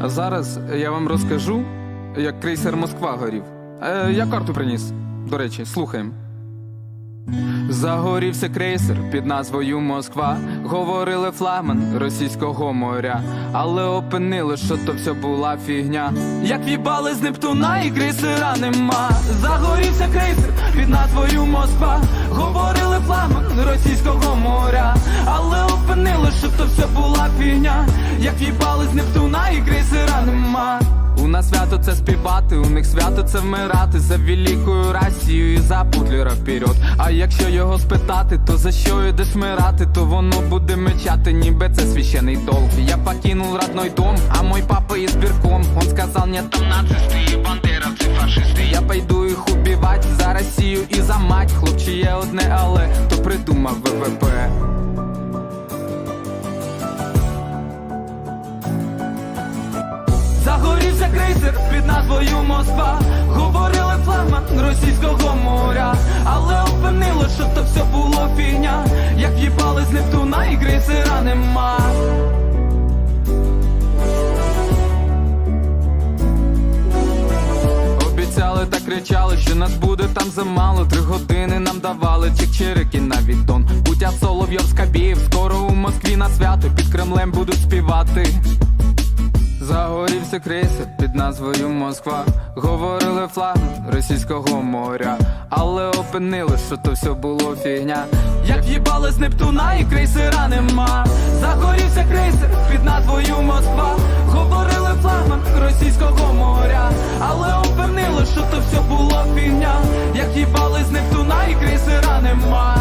А зараз я вам розкажу, як крейсер Москва горів. Е, я карту приніс. До речі, слухаємо. Загорівся крейсер під назвою Москва. Говорили флагман російського моря, але опинили, що то все була фігня. Як в'їбали з Нептуна і крейсера нема. Загорівся крейсер під назвою Москва. Говорили флагман російського моря, але опинили, що то все була фігня. Як Нептуна і крейсера нема. У нас свято це співати, у них свято це вмирати за великою Росію і за путлера вперед. А якщо його спитати, то за що йдеш вмирати, то воно буде мечати, ніби це священий долг. Я покинул родной дом, а мой папа избирком Он сказал мне там нацисты и бандеровцы фашисты Я пойду їх убивать за Росію і за мать Хлопче є одне, але то придумав ВВП Крейсер під назвою Москва. Говорили флагман російського моря, але опинило, що то все було фігня. Як їбали з Нептуна і крейсера нема. Обіцяли та кричали, що нас буде там замало. Три години нам давали чик-чирики на відтон. Путя Соловйов Скабєєв, скоро у Москві на свято під Кремлем будуть співати. Загорівся крейсер під назвою Москва. Говорили флагом російського моря, але опинили, що то все було фігня. Як їбали з Нептуна, і крейсера нема. Загорівся крейсер під назвою Москва. Говорили флагман російського моря, але опинили, що то все було фігня. Як їбали з Нептуна, і крейсера нема.